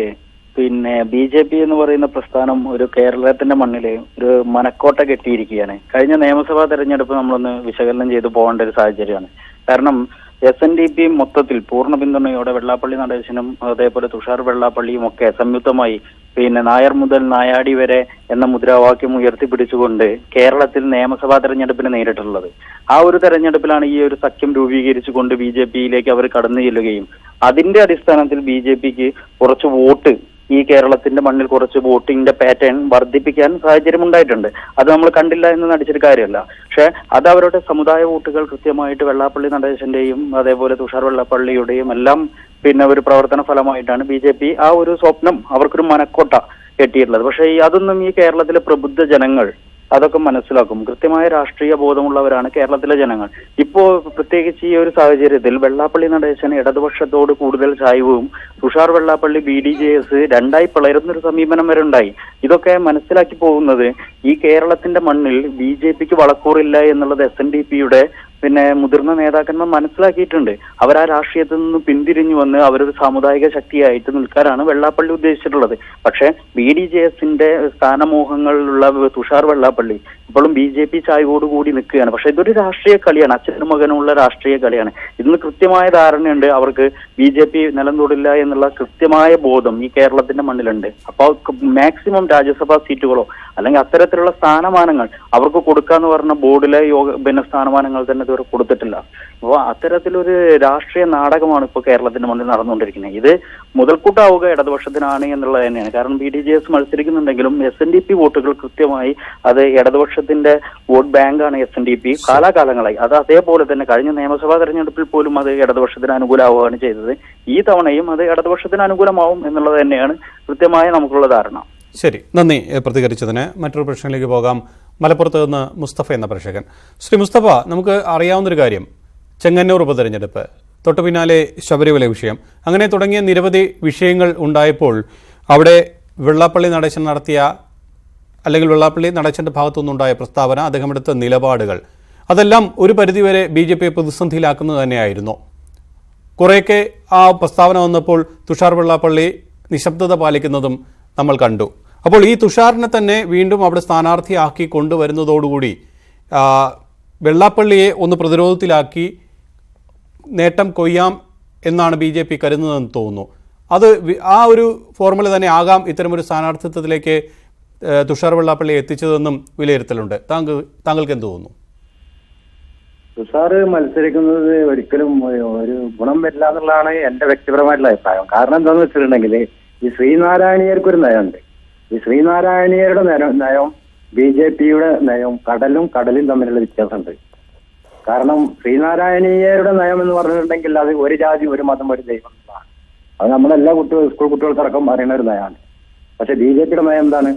പിന്നെ ബി ജെ പി എന്ന് പറയുന്ന പ്രസ്ഥാനം ഒരു കേരളത്തിന്റെ മണ്ണിൽ ഒരു മനക്കോട്ട കെട്ടിയിരിക്കുകയാണ്. കഴിഞ്ഞ നിയമസഭാ തെരഞ്ഞെടുപ്പ് നമ്മളൊന്ന് വിശകലനം ചെയ്തു പോകേണ്ട ഒരു സാഹചര്യമാണ്. കാരണം എസ് എൻ ഡി പി മൊത്തത്തിൽ പൂർണ പിന്തുണയോടെ വെള്ളാപ്പള്ളി നടേശനും അതേപോലെ തുഷാർ വെള്ളാപ്പള്ളിയും ഒക്കെ സംയുക്തമായി പിന്നെ നായർ മുതൽ നായാടി വരെ എന്ന മുദ്രാവാക്യം ഉയർത്തിപ്പിടിച്ചുകൊണ്ട് കേരളത്തിൽ നിയമസഭാ തെരഞ്ഞെടുപ്പിനെ നേരിട്ടുള്ളത്. ആ ഒരു തെരഞ്ഞെടുപ്പിലാണ് ഈ ഒരു സഖ്യം രൂപീകരിച്ചുകൊണ്ട് ബി ജെ പിയിലേക്ക് അവർ കടന്നു ചെല്ലുകയും അതിന്റെ അടിസ്ഥാനത്തിൽ ബി ജെ പിക്ക് കുറച്ച് വോട്ട് ഈ കേരളത്തിന്റെ മണ്ണിൽ കുറച്ച് വോട്ടിംഗിന്റെ പാറ്റേൺ വർദ്ധിപ്പിക്കാൻ സാഹചര്യം ഉണ്ടായിട്ടുണ്ട്. അത് നമ്മൾ കണ്ടില്ല എന്ന് നടിച്ചൊരു കാര്യമല്ല. പക്ഷെ അത് അവരുടെ സമുദായ വോട്ടുകൾ കൃത്യമായിട്ട് വെള്ളാപ്പള്ളി നടേശന്റെയും അതേപോലെ തുഷാർ വെള്ളാപ്പള്ളിയുടെയും എല്ലാം പിന്നെ ഒരു പ്രവർത്തന ഫലമായിട്ടാണ് ബി ജെ പി ആ ഒരു സ്വപ്നം അവർക്കൊരു മനക്കോട്ട കെട്ടിയിട്ടുള്ളത് പക്ഷേ അതൊന്നും ഈ കേരളത്തിലെ പ്രബുദ്ധ ജനങ്ങൾ അതൊക്കെ മനസ്സിലാക്കും. കൃത്യമായ രാഷ്ട്രീയ ബോധമുള്ളവരാണ് കേരളത്തിലെ ജനങ്ങൾ. ഇപ്പോ പ്രത്യേകിച്ച് ഈ ഒരു സാഹചര്യത്തിൽ വെള്ളാപ്പള്ളി നടേശന് ഇടതുപക്ഷത്തോട് കൂടുതൽ ചായവും Thushar Vellappally B D J S രണ്ടായി പിളരുന്നൊരു സമീപനം വരെ ഉണ്ടായി. ഇതൊക്കെ മനസ്സിലാക്കി പോകുന്നത് ഈ കേരളത്തിന്റെ മണ്ണിൽ ബി ജെ പിക്ക് വളക്കൂറില്ല എന്നുള്ളത് എസ് എൻ ഡി പിയുടെ പിന്നെ മുതിർന്ന നേതാക്കന്മാർ മനസ്സിലാക്കിയിട്ടുണ്ട്. അവർ ആ രാഷ്ട്രീയത്തിൽ നിന്ന് പിന്തിരിഞ്ഞു വന്ന് അവരൊരു സാമുദായിക ശക്തിയായിട്ട് നിൽക്കാനാണ് വെള്ളാപ്പള്ളി ഉദ്ദേശിച്ചിട്ടുള്ളത്. പക്ഷേ ബി ഡി ജെ എസിന്റെ സ്ഥാനമോഹങ്ങളിലുള്ള തുഷാർ വെള്ളാപ്പള്ളി ഇപ്പോഴും ബി ജെ പി ചായ്വോട് കൂടി നിൽക്കുകയാണ്. പക്ഷെ ഇതൊരു രാഷ്ട്രീയ കളിയാണ്. അച്ഛനും മകനുമുള്ള രാഷ്ട്രീയ കളിയാണ്. ഇതിന് കൃത്യമായ ധാരണയുണ്ട്. അവർക്ക് ബി ജെ പി നിലം തൊടില്ല എന്നുള്ള കൃത്യമായ ബോധം ഈ കേരളത്തിന്റെ മണ്ണിലുണ്ട്. അപ്പോൾ മാക്സിമം രാജ്യസഭാ സീറ്റുകളോ അല്ലെങ്കിൽ അത്തരത്തിലുള്ള സ്ഥാനമാനങ്ങൾ അവർക്ക് കൊടുക്കാന്ന് പറഞ്ഞ ബോർഡിലെ യോഗ പിന്നെ സ്ഥാനമാനങ്ങൾ തന്നെ ഇതുവരെ കൊടുത്തിട്ടില്ല. അപ്പോൾ അത്തരത്തിലൊരു രാഷ്ട്രീയ നാടകമാണ് ഇപ്പോൾ കേരളത്തിന്റെ മുന്നിൽ നടന്നുകൊണ്ടിരിക്കുന്നത്. ഇത് മുതൽക്കൂട്ടാവുക ഇടതുപക്ഷത്തിനാണ് എന്നുള്ളത് തന്നെയാണ്. കാരണം ബി ഡി ജെ എസ് മത്സരിക്കുന്നുണ്ടെങ്കിലും എസ് എൻ ഡി പി വോട്ടുകൾ കൃത്യമായി അത് ഇടതുപക്ഷത്തിന്റെ വോട്ട് ബാങ്കാണ് എസ് എൻ ഡി പി കാലാകാലങ്ങളായി. അത് അതേപോലെ തന്നെ കഴിഞ്ഞ നിയമസഭാ തെരഞ്ഞെടുപ്പിൽ പോലും അത് ഇടതുപക്ഷത്തിന് അനുകൂലമാവുകയാണ് ചെയ്തത്. ഈ തവണയും അത് ഇടതുപക്ഷത്തിന് അനുകൂലമാവും എന്നുള്ളത് തന്നെയാണ് കൃത്യമായ നമുക്കുള്ള ധാരണ. ശരി. നന്ദി പ്രതികരിച്ചതിന്. മറ്റൊരു പ്രശ്നത്തിലേക്ക് പോകാം. മലപ്പുറത്ത് നിന്ന് മുസ്തഫ എന്ന പ്രേക്ഷകൻ. ശ്രീ മുസ്തഫ നമുക്ക് അറിയാവുന്നൊരു കാര്യം. ചെങ്ങന്നൂർ ഉപതെരഞ്ഞെടുപ്പ് തൊട്ടു പിന്നാലെ ശബരിമല വിഷയം. അങ്ങനെ തുടങ്ങിയ നിരവധി വിഷയങ്ങൾ ഉണ്ടായപ്പോൾ അവിടെ വെള്ളാപ്പള്ളി നടേശൻ നടത്തിയ അല്ലെങ്കിൽ വെള്ളാപ്പള്ളി നടേശന്റെ ഭാഗത്തുനിന്നുണ്ടായ പ്രസ്താവന അദ്ദേഹം എടുത്ത നിലപാടുകൾ അതെല്ലാം ഒരു പരിധിവരെ ബി ജെ പിയെ പ്രതിസന്ധിയിലാക്കുന്നത് തന്നെയായിരുന്നു. കുറേയൊക്കെ ആ പ്രസ്താവന വന്നപ്പോൾ തുഷാർ വെള്ളാപ്പള്ളി നിശബ്ദത പാലിക്കുന്നതും നമ്മൾ കണ്ടു. അപ്പോൾ ഈ തുഷാറിനെ തന്നെ വീണ്ടും അവിടെ സ്ഥാനാർത്ഥിയാക്കി കൊണ്ടുവരുന്നതോടുകൂടി വെള്ളാപ്പള്ളിയെ ഒന്ന് പ്രതിരോധത്തിലാക്കി നേട്ടം കൊയ്യാം എന്നാണ് ബി ജെ പി കരുതുന്നതെന്ന് തോന്നുന്നു. അത് ആ ഒരു ഫോർമുല തന്നെ ആകാം ഇത്തരമൊരു സ്ഥാനാർത്ഥിത്വത്തിലേക്ക് തുഷാർ വെള്ളാപ്പള്ളി എത്തിച്ചതെന്നും വിലയിരുത്തലുണ്ട്. താങ്കൾ താങ്കൾക്ക് എന്ത് തോന്നുന്നു? തുഷാർ മത്സരിക്കുന്നത് ഒരിക്കലും ഒരു- ഒരു ഗുണം വരില്ല എന്നുള്ളതാണ് എന്റെ വ്യക്തിപരമായിട്ടുള്ള അഭിപ്രായം. കാരണം എന്താണെന്ന് വെച്ചിട്ടുണ്ടെങ്കിൽ ഈ ശ്രീനാരായണീയർക്ക് ഒരു നയമുണ്ട്. ഈ ശ്രീനാരായണീയരുടെ നയം ബി ജെ പിയുടെ നയം കടലും കടലും തമ്മിലുള്ള വ്യത്യാസമുണ്ട്. കാരണം ശ്രീനാരായണീയരുടെ നയം എന്ന് പറഞ്ഞിട്ടുണ്ടെങ്കിൽ അത് ഒരു ജാതി ഒരു മതം ഒരു ദൈവം എന്നാണ്. അത് നമ്മളെല്ലാ കുട്ടികൾ സ്കൂൾ കുട്ടികൾക്കടക്കം അറിയുന്ന ഒരു നയമാണ്. പക്ഷെ ബി ജെ പിയുടെ നയം എന്താണ്?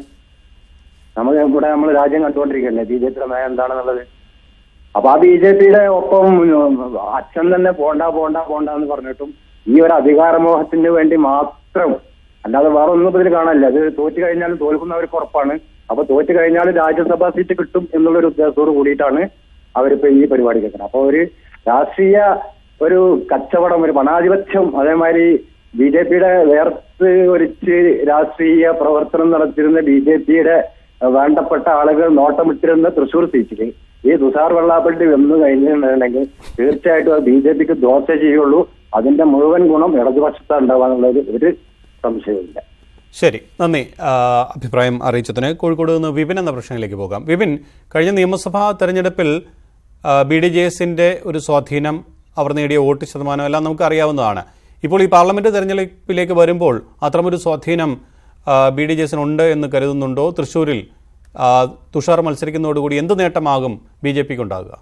നമ്മൾ ഇവിടെ നമ്മൾ രാജ്യം കണ്ടുകൊണ്ടിരിക്കുകയല്ലേ? ബി ജെ പിയുടെ നയം എന്താണെന്നുള്ളത്? അപ്പൊ ആ ബി ജെ പിയുടെ ഒപ്പം അച്ഛൻ തന്നെ പോണ്ട പോണ്ട പോണ്ട എന്ന് പറഞ്ഞിട്ടും ഈ ഒരു അധികാരമോഹത്തിന് വേണ്ടി മാത്രം അല്ലാതെ വേറെ ഒന്നും ഇതിൽ കാണാനില്ല. അത് തോറ്റു കഴിഞ്ഞാലും തോൽക്കുന്നവർക്ക് ഉറപ്പാണ്. അപ്പൊ തോറ്റു കഴിഞ്ഞാൽ രാജ്യസഭാ സീറ്റ് കിട്ടും എന്നുള്ള ഒരു ഉദ്ദേശത്തോട് കൂടിയിട്ടാണ് അവരിപ്പോ ഈ പരിപാടി കേൾക്കുന്നത് അപ്പൊ ഒരു രാഷ്ട്രീയ ഒരു കച്ചവടം ഒരു പണാധിപത്യം അതേമാതിരി ബി ജെ പിയുടെ വേർത്ത് ഒരിച്ച് രാഷ്ട്രീയ പ്രവർത്തനം നടത്തിയിരുന്ന ബി ജെ പിയുടെ വേണ്ടപ്പെട്ട ആളുകൾ നോട്ടമിട്ടിരുന്ന തൃശൂർ സീറ്റിൽ ഈ തുഷാർ വെള്ളാപ്പള്ളി വന്നു കഴിഞ്ഞിട്ടുണ്ടെങ്കിൽ തീർച്ചയായിട്ടും അത് ബി ജെ പിക്ക് ദോശ ചെയ്യുള്ളൂ. അതിന്റെ മുഴുവൻ ഗുണം ഇടതുപക്ഷത്താണ് ഉണ്ടാവാന്നുള്ളത് ഒരു സംശയവുമില്ല ശരി. നന്ദി. അഭിപ്രായം അറിയിച്ചതിന് കോഴിക്കോട് നിന്ന് വിപിൻ എന്ന പ്രശ്നത്തിലേക്ക് പോകാം. വിപിൻ കഴിഞ്ഞ നിയമസഭാ തെരഞ്ഞെടുപ്പിൽ ബി ഡി ജെ എസിന്റെ ഒരു സ്വാധീനം അവർ നേടിയ വോട്ട് ശതമാനം എല്ലാം നമുക്ക് അറിയാവുന്നതാണ്. ഇപ്പോൾ ഈ പാർലമെന്റ് തെരഞ്ഞെടുപ്പിലേക്ക് വരുമ്പോൾ അത്തരമൊരു സ്വാധീനം ബി ഡി ജെ എസിനുണ്ട് എന്ന് കരുതുന്നുണ്ടോ? തൃശ്ശൂരിൽ തുഷാർ മത്സരിക്കുന്നതോടുകൂടി എന്ത് നേട്ടമാകും ബി ജെ പിക്ക് ഉണ്ടാകുക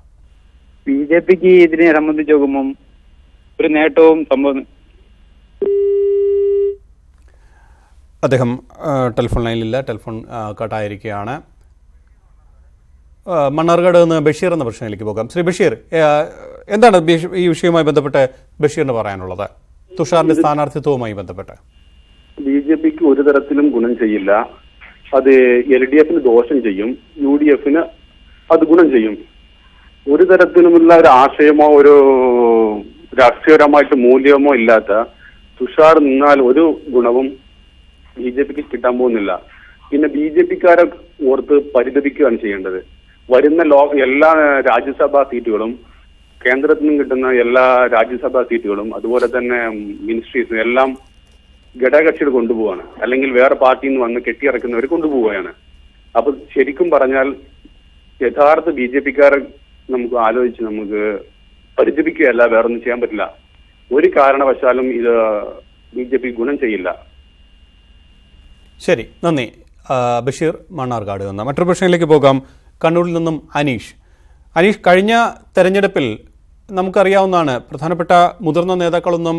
ബി ജെ പിക്ക് ഇതിനെ സംബന്ധിച്ച് നോക്കുമ്പം ഒരു നേട്ടവും സംഭവം അദ്ദേഹം ടെലിഫോൺ ലൈനിലില്ല. ടെലിഫോൺ കട്ടായിരിക്കുകയാണ്. മണ്ണാർക്കാട് നിന്ന് ബഷീർ എന്ന പ്രശ്നത്തിലേക്ക് പോകാം. ശ്രീ ബഷീർ എന്താണ് ഈ വിഷയവുമായി ബന്ധപ്പെട്ട് ബഷീറിന് പറയാനുള്ളത്? തുഷാറിന്റെ സ്ഥാനാർത്ഥിത്വവുമായി ബന്ധപ്പെട്ട്. ബി ജെ പിക്ക് ഒരു തരത്തിലും ഗുണം ചെയ്യില്ല. അത് എൽ ഡി എഫിന് ദോഷം ചെയ്യും. യു ഡി എഫിന് അത് ഗുണം ചെയ്യും. ഒരു തരത്തിലുമുള്ള ഒരു ആശയമോ ഒരു രാഷ്ട്രീയപരമായിട്ട് മൂല്യമോ ഇല്ലാത്ത തുഷാർ നിന്നാൽ ഒരു ഗുണവും ബി ജെ പിക്ക് കിട്ടാൻ പോകുന്നില്ല. പിന്നെ ബി ജെ പിക്കാരെ ഓർത്ത് പരിതപിക്കുകയാണ് ചെയ്യേണ്ടത്. വരുന്ന ലോ എല്ലാ രാജ്യസഭാ സീറ്റുകളും കേന്ദ്രത്തിൽ നിന്നും കിട്ടുന്ന എല്ലാ രാജ്യസഭാ സീറ്റുകളും അതുപോലെ തന്നെ മിനിസ്ട്രീസ് എല്ലാം ഘടകകക്ഷികൾ കൊണ്ടുപോവാണ് അല്ലെങ്കിൽ വേറെ പാർട്ടിയിൽ നിന്ന് വന്ന് കെട്ടിയിറക്കുന്നവർ കൊണ്ടുപോവുകയാണ്. അപ്പൊ ശരിക്കും പറഞ്ഞാൽ യഥാർത്ഥ ബി ജെ പിക്കാരെ നമുക്ക് ആലോചിച്ച് നമുക്ക് പരിചിപ്പിക്കുകയല്ല വേറൊന്നും ചെയ്യാൻ പറ്റില്ല. ഒരു കാരണവശാലും ഇത് ബി ജെ പി ഗുണം ചെയ്യില്ല. ശരി നന്ദി. ബഷീർ മണ്ണാർക്കാട് നിന്ന്. മറ്റൊരു പ്രശ്നത്തിലേക്ക് പോകാം. കണ്ണൂരിൽ നിന്നും അനീഷ്. അനീഷ് കഴിഞ്ഞ തെരഞ്ഞെടുപ്പിൽ നമുക്കറിയാവുന്നതാണ് പ്രധാനപ്പെട്ട മുതിർന്ന നേതാക്കളൊന്നും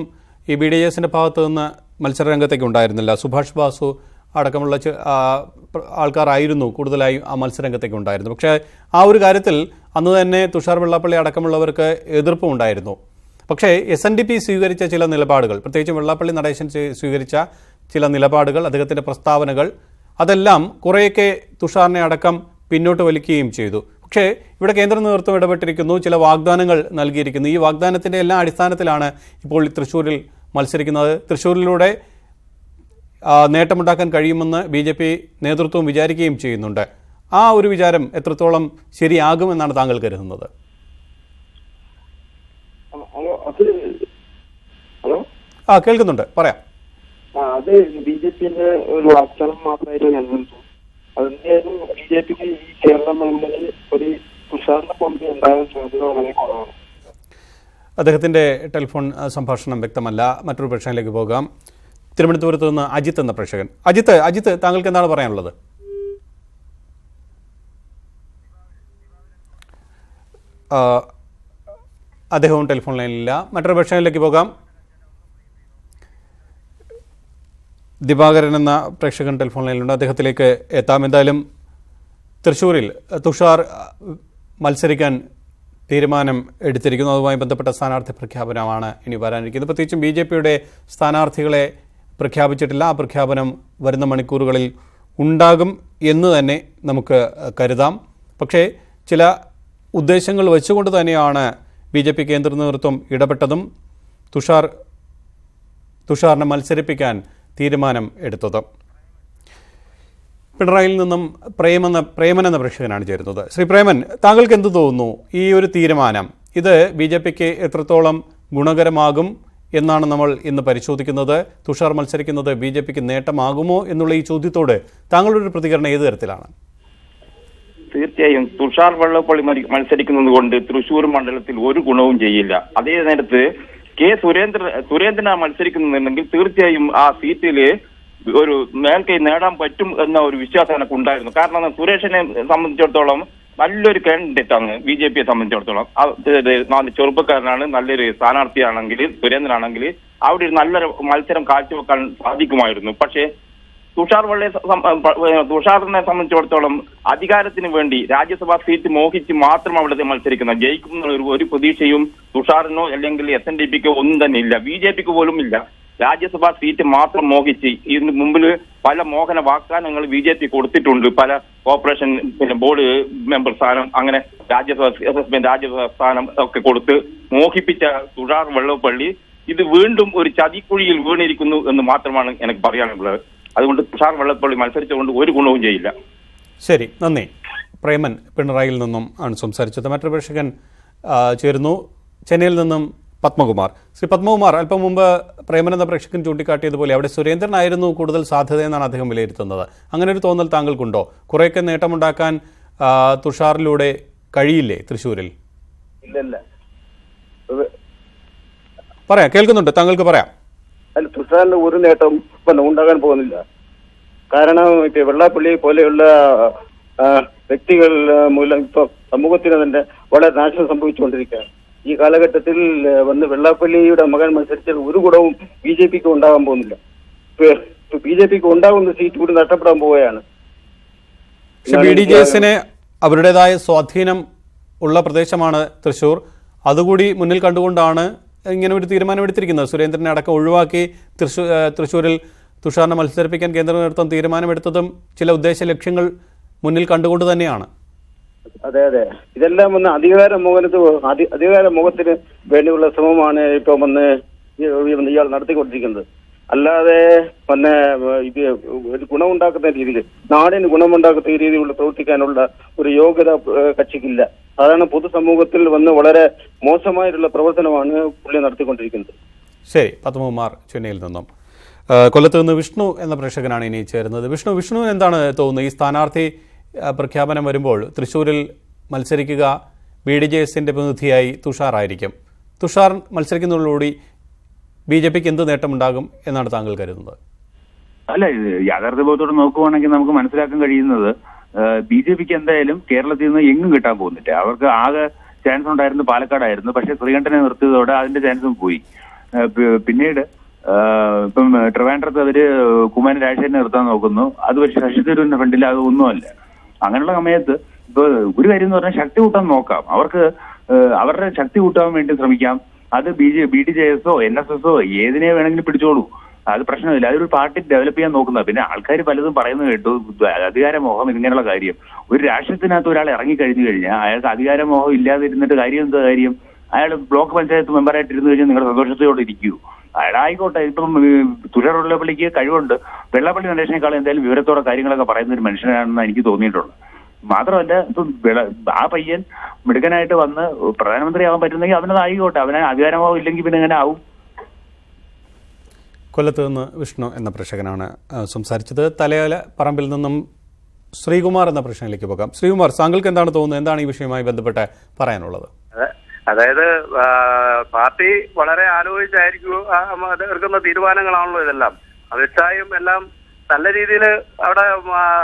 ഈ ബി ഡി എസിന്റെ ഭാഗത്ത് നിന്ന് മത്സരരംഗത്തേക്ക് ഉണ്ടായിരുന്നില്ല. സുഭാഷ് ബാസു അടക്കമുള്ള ആൾക്കാരായിരുന്നു കൂടുതലായി ആ മത്സരരംഗത്തേക്ക് ഉണ്ടായിരുന്നു പക്ഷേ ആ ഒരു കാര്യത്തിൽ അന്ന് തന്നെ തുഷാർ വെള്ളാപ്പള്ളി അടക്കമുള്ളവർക്ക് എതിർപ്പും ഉണ്ടായിരുന്നു. പക്ഷേ എസ് എൻ ഡി പി സ്വീകരിച്ച ചില നിലപാടുകൾ പ്രത്യേകിച്ച് വെള്ളാപ്പള്ളി നടേശൻ സ്വീകരിച്ച ചില നിലപാടുകൾ അദ്ദേഹത്തിന്റെ പ്രസ്താവനകൾ അതെല്ലാം കുറേയൊക്കെ തുഷാറിനെ അടക്കം പിന്നോട്ട് വലിക്കുകയും ചെയ്തു. പക്ഷേ ഇവിടെ കേന്ദ്ര നേതൃത്വം ഇടപെട്ടിരിക്കുന്നു ചില വാഗ്ദാനങ്ങൾ നൽകിയിരിക്കുന്നു. ഈ വാഗ്ദാനത്തിന്റെ എല്ലാ അടിസ്ഥാനത്തിലാണ് ഇപ്പോൾ തൃശ്ശൂരിൽ മത്സരിക്കുന്നത്. തൃശ്ശൂരിലൂടെ നേട്ടമുണ്ടാക്കാൻ കഴിയുമെന്ന് ബി ജെ പി നേതൃത്വം വിചാരിക്കുകയും ചെയ്യുന്നുണ്ട്. ആ ഒരു വിചാരം എത്രത്തോളം ശരിയാകുമെന്നാണ് താങ്കൾ കരുതുന്നത്? ഹലോ? ആ കേൾക്കുന്നുണ്ട്. പറയാം. അത് ബി ജെ പിന്റെ ഒരു വാഗ്ദാനം മാത്രമായിട്ട് നിലനിൽക്കും അതിന്റെ ബി ജെ പിക്ക് ഈ കേരള മേഖലയിൽ ഒരു തുഷാറിന്റെ പൊമ്പി ഉണ്ടാകാൻ സാധ്യത വളരെ കുറവാണ്. അദ്ദേഹത്തിന്റെ ടെലിഫോൺ സംഭാഷണം വ്യക്തമല്ല. മറ്റൊരു പ്രശ്നത്തിലേക്ക് പോകാം. തിരുവനന്തപുരത്ത് നിന്ന് അജിത്ത് എന്ന പ്രേക്ഷകൻ. അജിത്ത് അജിത്ത് താങ്കൾക്ക് എന്താണ് പറയാനുള്ളത്? അദ്ദേഹവും ടെലിഫോൺ ലൈനിലില്ല. മറ്റൊരു പ്രശ്നത്തിലേക്ക് പോകാം. ദിവാകരൻ എന്ന പ്രേക്ഷകൻ ടെലിഫോൺ ലൈനിലുണ്ട് അദ്ദേഹത്തിലേക്ക് എത്താം. എന്തായാലും തൃശ്ശൂരിൽ തുഷാർ മത്സരിക്കാൻ തീരുമാനം എടുത്തിരിക്കുന്നു. അതുമായി ബന്ധപ്പെട്ട സ്ഥാനാർത്ഥി പ്രഖ്യാപനമാണ് ഇനി വരാനിരിക്കുന്നത്. പ്രത്യേകിച്ചും ബി ജെ പിയുടെ സ്ഥാനാർത്ഥികളെ പ്രഖ്യാപിച്ചിട്ടില്ല. ആ പ്രഖ്യാപനം വരുന്ന മണിക്കൂറുകളിൽ ഉണ്ടാകും എന്ന് തന്നെ നമുക്ക് കരുതാം. പക്ഷേ ചില ഉദ്ദേശങ്ങൾ വെച്ചുകൊണ്ട് തന്നെയാണ് ബി ജെ പി കേന്ദ്ര നേതൃത്വം ഇടപെട്ടതും. തുഷാർ തുഷാറിനെ മത്സരിപ്പിക്കാൻ തീരുമാനം എടുത്തത്. പിണറായിൽ നിന്നും പ്രേമെന്ന പ്രേമൻ എന്ന പ്രേക്ഷകനാണ് ചേരുന്നത്. ശ്രീ പ്രേമൻ താങ്കൾക്ക് എന്ത് തോന്നുന്നു? ഈ ഒരു തീരുമാനം ഇത് ബി ജെ പിക്ക് എത്രത്തോളം ഗുണകരമാകും എന്നാണ് നമ്മൾ ഇന്ന് പരിശോധിക്കുന്നത്? തുഷാർ മത്സരിക്കുന്നത് ബി ജെ പിക്ക് നേട്ടമാകുമോ എന്നുള്ള ഈ ചോദ്യത്തോട് താങ്കളുടെ ഒരു പ്രതികരണം ഏത് തരത്തിലാണ്? തീർച്ചയായും തുഷാർ വെള്ളപ്പള്ളി മത്സരിക്കുന്നത് കൊണ്ട് തൃശൂർ മണ്ഡലത്തിൽ ഒരു ഗുണവും ചെയ്യില്ല. അതേ നേരത്ത് കെ സുരേന്ദ്ര സുരേന്ദ്രനാണ് മത്സരിക്കുന്നുണ്ടെങ്കിൽ തീർച്ചയായും ആ സീറ്റിൽ ഒരു മേൽക്കൈ നേടാൻ പറ്റും എന്ന ഒരു വിശ്വാസം എനിക്ക് ഉണ്ടായിരുന്നു കാരണം സുരേഷിനെ സംബന്ധിച്ചിടത്തോളം നല്ലൊരു കാൻഡിഡേറ്റ് ആണ് ബി ജെ പിയെ സംബന്ധിച്ചിടത്തോളം. ചെറുപ്പക്കാരനാണ് നല്ലൊരു സ്ഥാനാർത്ഥിയാണെങ്കിൽ സുരേന്ദ്രനാണെങ്കിൽ അവിടെ ഒരു നല്ലൊരു മത്സരം കാഴ്ചവെക്കാൻ സാധിക്കുമായിരുന്നു. പക്ഷേ തുഷാർ വെള്ളയെ തുഷാറിനെ സംബന്ധിച്ചിടത്തോളം അധികാരത്തിന് വേണ്ടി രാജ്യസഭാ സീറ്റ് മോഹിച്ച് മാത്രം അവിടെ മത്സരിക്കുന്ന ജയിക്കും എന്നുള്ള ഒരു- ഒരു പ്രതീക്ഷയും തുഷാറിനോ അല്ലെങ്കിൽ എസ് എൻ ഡി പിക്കോ ഒന്നും തന്നെ ഇല്ല. ബി ജെ പിക്ക് പോലും ഇല്ല. രാജ്യസഭാ സീറ്റ് മാത്രം മോഹിച്ച് ഇതിന് മുമ്പിൽ പല മോഹന വാഗ്ദാനങ്ങൾ ബി ജെ പി കൊടുത്തിട്ടുണ്ട്. പല കോർപ്പറേഷൻ പിന്നെ ബോർഡ് മെമ്പർ സ്ഥാനം അങ്ങനെ രാജ്യസഭാ രാജ്യസഭാ സ്ഥാനം ഒക്കെ കൊടുത്ത് മോഹിപ്പിച്ച തുഷാർ വെള്ളപ്പള്ളി ഇത് വീണ്ടും ഒരു ചതിക്കുഴിയിൽ വീണിരിക്കുന്നു എന്ന് മാത്രമാണ് എനിക്ക് പറയാനുള്ളത്. അതുകൊണ്ട് തുഷാർ വെള്ളപ്പള്ളി മത്സരിച്ചുകൊണ്ട് ഒരു ഗുണവും ചെയ്യില്ല. ശരി നന്ദി. പ്രേമൻ പിണറായിയിൽ നിന്നും ആണ് സംസാരിച്ചത്. മറ്റൊരു പ്രേക്ഷകൻ ചേരുന്നു. ചെന്നൈയിൽ നിന്നും പത്മകുമാർ. ശ്രീ പത്മകുമാർ അല്പം മുമ്പ് പ്രേമൻ എന്ന പ്രേക്ഷകൻ ചൂണ്ടിക്കാട്ടിയതുപോലെ അവിടെ സുരേന്ദ്രനായിരുന്നു കൂടുതൽ സാധ്യതയെന്നാണ് അദ്ദേഹം വിലയിരുത്തുന്നത്. അങ്ങനെ ഒരു തോന്നൽ താങ്കൾക്കുണ്ടോ? കുറേയൊക്കെ നേട്ടമുണ്ടാക്കാൻ തുഷാറിലൂടെ കഴിയില്ലേ തൃശ്ശൂരിൽ? ഇല്ലല്ല പറയാം കേൾക്കുന്നുണ്ട്. താങ്കൾക്ക് പറയാം. അല്ല തുഷാറിന് ഒരു നേട്ടം ഇപ്പൊ ഉണ്ടാകാൻ പോകുന്നില്ല. കാരണം ഇപ്പൊ വെള്ളാപ്പള്ളി പോലെയുള്ള വ്യക്തികൾ മൂലം ഇപ്പൊ സമൂഹത്തിന് തന്നെ വളരെ നാശം സംഭവിച്ചുകൊണ്ടിരിക്കുകയാണ്. ഈ കാലഘട്ടത്തിൽ വന്ന് വെള്ളാപ്പള്ളിയുടെ മകൻ മത്സരിച്ചാൽ ഒരു ഗുണവും ബി ജെ പിക്ക് ഉണ്ടാകാൻ പോകുന്നില്ല. ബി ജെ പിക്ക് ഉണ്ടാകുന്ന സീറ്റ് കൂടി നഷ്ടപ്പെടാൻ പോവുകയാണ്. ബി ഡി ജെ എസിന് അവരുടേതായ സ്വാധീനം ഉള്ള പ്രദേശമാണ് തൃശൂർ. അതുകൂടി മുന്നിൽ കണ്ടുകൊണ്ടാണ് ഇങ്ങനെ ഒരു തീരുമാനമെടുത്തിരിക്കുന്നത് സുരേന്ദ്രനെ അടക്കം ഒഴിവാക്കി തൃശൂർ തൃശ്ശൂരിൽ തുഷാറിനെ മത്സരിപ്പിക്കാൻ കേന്ദ്ര നേതൃത്വം തീരുമാനമെടുത്തതും ചില ഉദ്ദേശ ലക്ഷ്യങ്ങൾ മുന്നിൽ കണ്ടുകൊണ്ട് തന്നെയാണ്. അതെ അതെ. ഇതെല്ലാം ഒന്ന് അധികാര അധി- അധികാര മോഹത്തിന് വേണ്ടിയുള്ള ശ്രമമാണ് ഇപ്പൊ വന്ന് ഇയാൾ നടത്തിക്കൊണ്ടിരിക്കുന്നത്. അല്ലാതെ പിന്നെ ഇത് ഒരു ഗുണമുണ്ടാക്കുന്ന രീതിയിൽ നാടിന് ഗുണമുണ്ടാക്കുന്ന രീതിയിലുള്ള പ്രവർത്തിക്കാനുള്ള ഒരു യോഗ്യത കക്ഷിക്കില്ല. സാധാരണ പൊതുസമൂഹത്തിൽ വന്ന് വളരെ മോശമായിട്ടുള്ള പ്രവർത്തനമാണ് പുള്ളി നടത്തിക്കൊണ്ടിരിക്കുന്നത്. ശരി പത്മകുമാർ ചെന്നൈയിൽ നിന്നും. കൊല്ലത്ത് നിന്ന് വിഷ്ണു എന്ന പ്രേക്ഷകനാണ് ഇനി ചേരുന്നത്. വിഷ്ണു വിഷ്ണു എന്താണ് തോന്നുന്നത് ഈ സ്ഥാനാർത്ഥി പ്രഖ്യാപനം വരുമ്പോൾ തൃശ്ശൂരിൽ മത്സരിക്കുക ബി ഡി ജെ എസിന്റെ പ്രതിനിധിയായി തുഷാറായിരിക്കും. തുഷാർ മത്സരിക്കുന്നതോടുകൂടി ബി ജെ പിക്ക് എന്ത് നേട്ടമുണ്ടാകും എന്നാണ് താങ്കൾ കരുതുന്നത്? അല്ല ഇത് യാഥാർത്ഥ്യബോധത്തോടെ നോക്കുവാണെങ്കിൽ നമുക്ക് മനസ്സിലാക്കാൻ കഴിയുന്നത് ബി ജെ പിക്ക് എന്തായാലും കേരളത്തിൽ നിന്ന് എങ്ങും കിട്ടാൻ പോകുന്നില്ല. അവർക്ക് ആകെ ചാൻസ് ഉണ്ടായിരുന്നു പാലക്കാടായിരുന്നു. പക്ഷെ ശ്രീകണ്ഠനെ നിർത്തിയതോടെ അതിന്റെ ചാൻസും പോയി. പിന്നീട് ഇപ്പം ട്രിവാൻഡ്രത്ത് അവർ കുമാരൻ രാജശേഖരനെ നിർത്താൻ നോക്കുന്നു. അത് പക്ഷെ ശശി തരൂരിന്റെ അത് ഒന്നുമല്ല. അങ്ങനെയുള്ള സമയത്ത് ഇപ്പൊ ഒരു കാര്യം എന്ന് പറഞ്ഞാൽ ശക്തി കൂട്ടാൻ നോക്കാം. അവർക്ക് അവരുടെ ശക്തി കൂട്ടാൻ വേണ്ടി ശ്രമിക്കാം. അത് B J B D J എസോ N S എസോ ഏതിനെ വേണമെങ്കിലും പിടിച്ചോളൂ. അത് പ്രശ്നമില്ല. അതൊരു പാർട്ടി ഡെവലപ്പ് ചെയ്യാൻ നോക്കുന്നത് പിന്നെ ആൾക്കാർ പലതും പറയുന്നത് കേട്ടു. അധികാരമോഹം ഇങ്ങനെയുള്ള കാര്യം. ഒരു രാഷ്ട്രത്തിനകത്ത് ഒരാൾ ഇറങ്ങിക്കഴിഞ്ഞു കഴിഞ്ഞാൽ അയാൾക്ക് അധികാരമോഹം ഇല്ലാതിരുന്നിട്ട് കാര്യം എന്താ കാര്യം? അയാൾ ബ്ലോക്ക് പഞ്ചായത്ത് മെമ്പറായിട്ട് ഇരുന്ന് കഴിഞ്ഞാൽ നിങ്ങൾ സന്തോഷത്തോടെ ഇരിക്കൂ. അയാൾ ആയിക്കോട്ടെ ഇപ്പം തുഴറുള്ള പള്ളിക്ക് കഴിവുണ്ട്. വെള്ളപ്പള്ളി നടേശനേക്കാൾ എന്തായാലും വിവരത്തോടെ കാര്യങ്ങളൊക്കെ പറയുന്ന ഒരു മനുഷ്യനാണെന്ന് എനിക്ക് തോന്നിയിട്ടുള്ളത് മാത്രമല്ല ഇപ്പം ആ പയ്യൻ മിടുക്കനായിട്ട് വന്ന് പ്രധാനമന്ത്രി ആവാൻ പറ്റുന്നെങ്കിൽ അവനത് ആയിക്കോട്ടെ അവന് അധികാരമാവും ഇല്ലെങ്കിൽ പിന്നെ എങ്ങനെ ആവും? കൊല്ലത്ത് നിന്ന് വിഷ്ണു എന്ന പ്രേക്ഷകനാണ് സംസാരിച്ചത്. തലയോല പറമ്പിൽ നിന്നും ശ്രീകുമാർ എന്ന പ്രശ്നത്തിലേക്ക് പോകാം. ശ്രീകുമാർ താങ്കൾക്ക് എന്താണ് തോന്നുന്നത്? എന്താണ് ഈ വിഷയവുമായി ബന്ധപ്പെട്ട് പറയാനുള്ളത്? അതെ. അതായത് പാർട്ടി വളരെ ആലോചിച്ചായിരിക്കും തീരുമാനങ്ങളാണല്ലോ ഇതെല്ലാം. അമിത്ഷായും എല്ലാം നല്ല രീതിയിൽ അവിടെ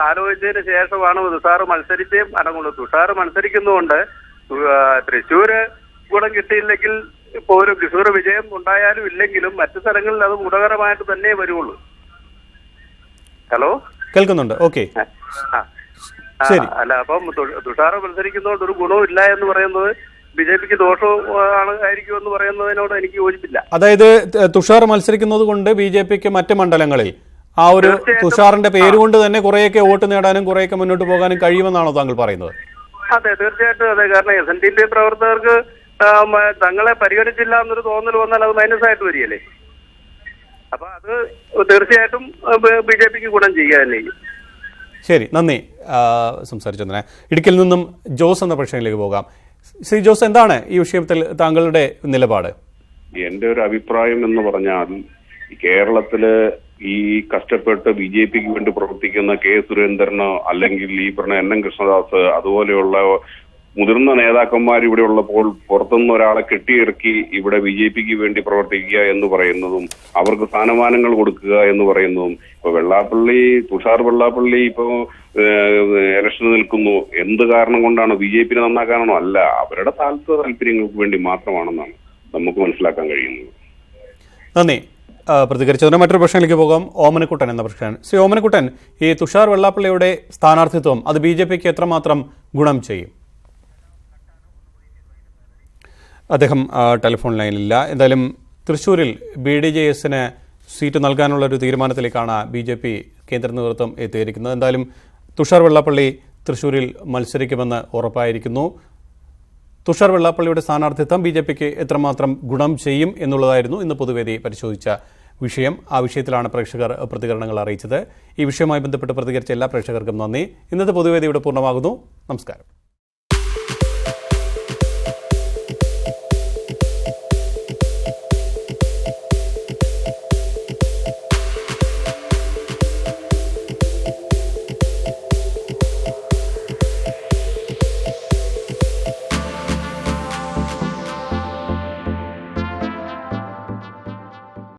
ആലോചിച്ചതിന് ശേഷമാണ് തുഷാർ മത്സരിച്ചേ അടങ്ങുള്ളൂ തുഷാർ മത്സരിക്കുന്നതുകൊണ്ട് തൃശ്ശൂര് ഗുണം കിട്ടിയില്ലെങ്കിൽ ഇപ്പൊ ഒരു തൃശ്ശൂർ വിജയം ഉണ്ടായാലും ഇല്ലെങ്കിലും മറ്റു സ്ഥലങ്ങളിൽ അത് ഗുണകരമായിട്ട് തന്നെ വരുള്ളൂ ഹലോ? കേൾക്കുന്നുണ്ട്. ഓക്കെ. അല്ല അപ്പം തുഷാർ മത്സരിക്കുന്നതുകൊണ്ട് ഒരു ഗുണവും ഇല്ല എന്ന് പറയുന്നത് ബി ജെ പിക്ക് ദോഷവും ആണ് ആയിരിക്കും എന്ന് പറയുന്നതിനോട് എനിക്ക് യോജിപ്പില്ല. അതായത് തുഷാർ മത്സരിക്കുന്നത് കൊണ്ട് ബി ജെ പിക്ക് മറ്റ് മണ്ഡലങ്ങളിൽ ആ ഒരു. തുഷാറിന്റെ പേരുകൊണ്ട് തന്നെ കുറേയൊക്കെ വോട്ട് നേടാനും കുറേയൊക്കെ മുന്നോട്ട് പോകാനും കഴിയുമെന്നാണോ താങ്കൾ പറയുന്നത്? അതെ തീർച്ചയായിട്ടും അതെ. കാരണം എസ് എൻ ഡി പി പ്രവർത്തകർക്ക് തങ്ങളെ പരിഗണിച്ചില്ല എന്നൊരു തോന്നൽ വന്നാൽ അത് മൈനസ് ആയിട്ട് വരികയല്ലേ? അപ്പൊ അത് തീർച്ചയായിട്ടും ബി ജെ പിക്ക് ഗുണം ചെയ്യുക തന്നെ ശരി നന്ദി. സംസാരിച്ചു സംസാരിച്ചതിന്. ഇടുക്കിയിൽ നിന്നും ജോസ് എന്ന പ്രശ്നത്തിലേക്ക് പോകാം. ശ്രീ ജോസ് എന്താണ് ഈ വിഷയത്തിൽ താങ്കളുടെ നിലപാട്? എന്റെ ഒരു അഭിപ്രായം എന്ന് പറഞ്ഞാൽ ഈ കേരളത്തിൽ ഈ കഷ്ടപ്പെട്ട് ബി ജെ പിക്ക് വേണ്ടി പ്രവർത്തിക്കുന്ന കെ സുരേന്ദ്രനോ അല്ലെങ്കിൽ ഈ പറഞ്ഞ എൻ എൻ കൃഷ്ണദാസ് അതുപോലെയുള്ള മുതിർന്ന നേതാക്കന്മാർ ഇവിടെ ഉള്ളപ്പോൾ പുറത്തുനിന്ന് ഒരാളെ കെട്ടിയിറക്കി ഇവിടെ ബി ജെ പിക്ക് വേണ്ടി പ്രവർത്തിക്കുക എന്ന് പറയുന്നതും അവർക്ക് സ്ഥാനമാനങ്ങൾ കൊടുക്കുക എന്ന് പറയുന്നതും ഇപ്പൊ വെള്ളാപ്പള്ളി തുഷാർ വെള്ളാപ്പള്ളി ഇപ്പോ ഇലക്ഷന് നിൽക്കുന്നു. എന്ത് കാരണം കൊണ്ടാണ് ബി ജെ പിനെ നന്നാക്കാനാണോ അല്ല അവരുടെ താല്പര്യ താല്പര്യങ്ങൾക്ക് വേണ്ടി മാത്രമാണെന്നാണ് നമുക്ക് മനസ്സിലാക്കാൻ കഴിയുന്നത്. നന്ദി. പ്രതികരിച്ചതിന് മറ്റൊരു പ്രശ്നത്തിലേക്ക് പോകാം. ഓമനക്കുട്ടൻ എന്ന പ്രശ്നം ശ്രീ ഓമനക്കുട്ടൻ ഈ തുഷാർ വെള്ളാപ്പള്ളിയുടെ സ്ഥാനാർത്ഥിത്വം അത് ബി ജെ പിക്ക് എത്രമാത്രം ഗുണം ചെയ്യും? അദ്ദേഹം ടെലിഫോൺ ലൈനിലില്ല. എന്തായാലും തൃശ്ശൂരിൽ ബി ഡി ജെ എസിന് സീറ്റ് നൽകാനുള്ള ഒരു തീരുമാനത്തിലേക്കാണ് ബി ജെ പി കേന്ദ്ര നേതൃത്വം എത്തിയിരിക്കുന്നത്. എന്തായാലും തുഷാർ വെള്ളാപ്പള്ളി തൃശ്ശൂരിൽ മത്സരിക്കുമെന്ന് ഉറപ്പായിരിക്കുന്നു. തുഷാർ വെള്ളാപ്പള്ളിയുടെ സ്ഥാനാർത്ഥിത്വം ബി ജെ പിക്ക് എത്രമാത്രം ഗുണം ചെയ്യും എന്നുള്ളതായിരുന്നു ഇന്ന് പൊതുവേദി പരിശോധിച്ച വിഷയം. ആ വിഷയത്തിലാണ് പ്രേക്ഷകർ പ്രതികരണങ്ങൾ അറിയിച്ചത്. ഈ വിഷയവുമായി ബന്ധപ്പെട്ട് പ്രതികരിച്ച എല്ലാ പ്രേക്ഷകർക്കും നന്ദി. ഇന്നത്തെ പൊതുവേദി ഇവിടെ പൂർണമാകുന്നു. നമസ്കാരം.